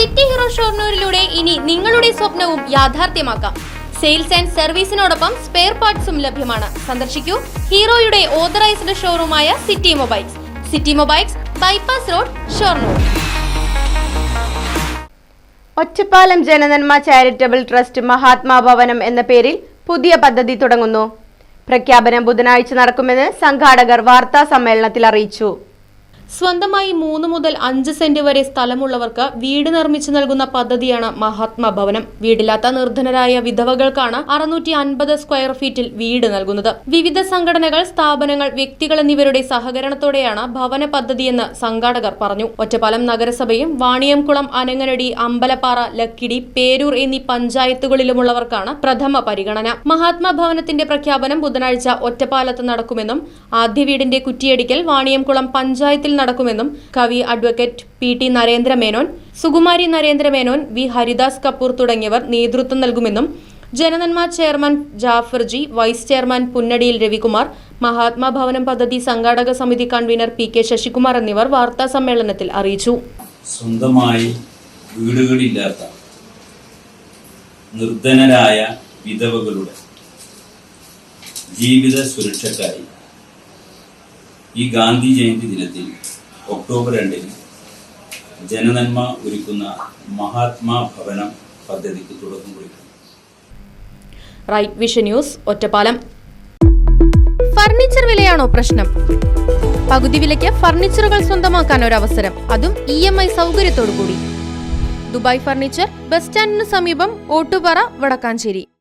City hero ഷോർണൂരിലൂടെ ഇനി നിങ്ങളുടെ സ്വപ്നവും യാഥാർത്ഥ്യമാക്കാം. സെയിൽസ് ആൻഡ് സർവീസിനോടൊപ്പം സ്പെയർ പാർട്സും ലഭ്യമാണ്. സന്ദർശിക്കൂ ഹീറോയുടെ authorised ഷോറൂമായ city mobiles. City mobiles bypass road Shoranur. Ottapalam Jananamma charitable trust Mahatma Bhavanam എന്ന പേരിൽ പുതിയ പദ്ധതി തുടങ്ങുന്നു. പ്രഖ്യാപനം ബുധനാഴ്ച നടക്കുമെന്ന് സംഘാടകർ വാർത്താ സമ്മേളനത്തിൽ അറിയിച്ചു. സ്വന്തമായി മൂന്ന് മുതൽ അഞ്ച് സെന്റ് വരെ സ്ഥലമുള്ളവർക്ക് വീട് നിർമ്മിച്ചു നൽകുന്ന പദ്ധതിയാണ് മഹാത്മാ ഭവനം. വീടില്ലാത്ത നിർധനരായ വിധവകൾക്കാണ് അറുന്നൂറ്റി അൻപത് സ്ക്വയർ ഫീറ്റിൽ വീട് നൽകുന്നത്. വിവിധ സംഘടനകൾ സ്ഥാപനങ്ങൾ വ്യക്തികൾ എന്നിവരുടെ സഹകരണത്തോടെയാണ് ഭവന പദ്ധതിയെന്ന് സംഘാടകർ പറഞ്ഞു. ഒറ്റപ്പാലം നഗരസഭയും വാണിയംകുളം അനങ്ങനടി അമ്പലപ്പാറ ലക്കിടി പേരൂർ എന്നീ പഞ്ചായത്തുകളിലുമുള്ളവർക്കാണ് പ്രഥമ പരിഗണന. മഹാത്മാ ഭവനത്തിന്റെ പ്രഖ്യാപനം ബുധനാഴ്ച ഒറ്റപ്പാലത്ത് നടക്കുമെന്നും ആദ്യ വീടിന്റെ കുറ്റിയടിക്കൽ വാണിയംകുളം പഞ്ചായത്തിൽ നടക്കുമെന്നും കവി advocate P T Narendra Menon Sukumari Narendra Menon V Haridas Kapoor തുടങ്ങിയവർ നേതൃത്വം നൽകുമെന്നും Jananamma chairman Jafarji vice chairman Punnadiyil Ravikumar Mahatma Bhavanam പദ്ധതി സംഘാടക സമിതി കൺവീനർ പി കെ ശശികുമാർ എന്നിവർ വാർത്താ സമ്മേളനത്തിൽ അറിയിച്ചു. സ്വന്തമായി വീടുകളില്ലാത്ത നിർധനരായ വിധവകളുടെ ജീവിത സുരക്ഷയ്ക്കായി ഈ ഗാന്ധി ജയന്തി ദിനത്തിൽ ഒക്ടോബർ രണ്ടിന് ജനനന്മ ഒരുക്കുന്ന മഹാത്മാ ഭവനം പദ്ധതിക്ക് തുടക്കം കുറിക്കും right vision news Ottapalam. Furniture വിലയാണോ പ്രശ്നം? പകുതി വിലയ്ക്ക് ഫർണിച്ചറുകൾ സ്വന്തമാക്കാൻ ഒരു അവസരം അതും ഇ എം ഐ സൗകര്യത്തോടു കൂടി ദുബായ് ഫർണിച്ചർ ബസ് സ്റ്റാൻഡിന് സമീപം ഓട്ടുപാറ വടക്കാഞ്ചേരി.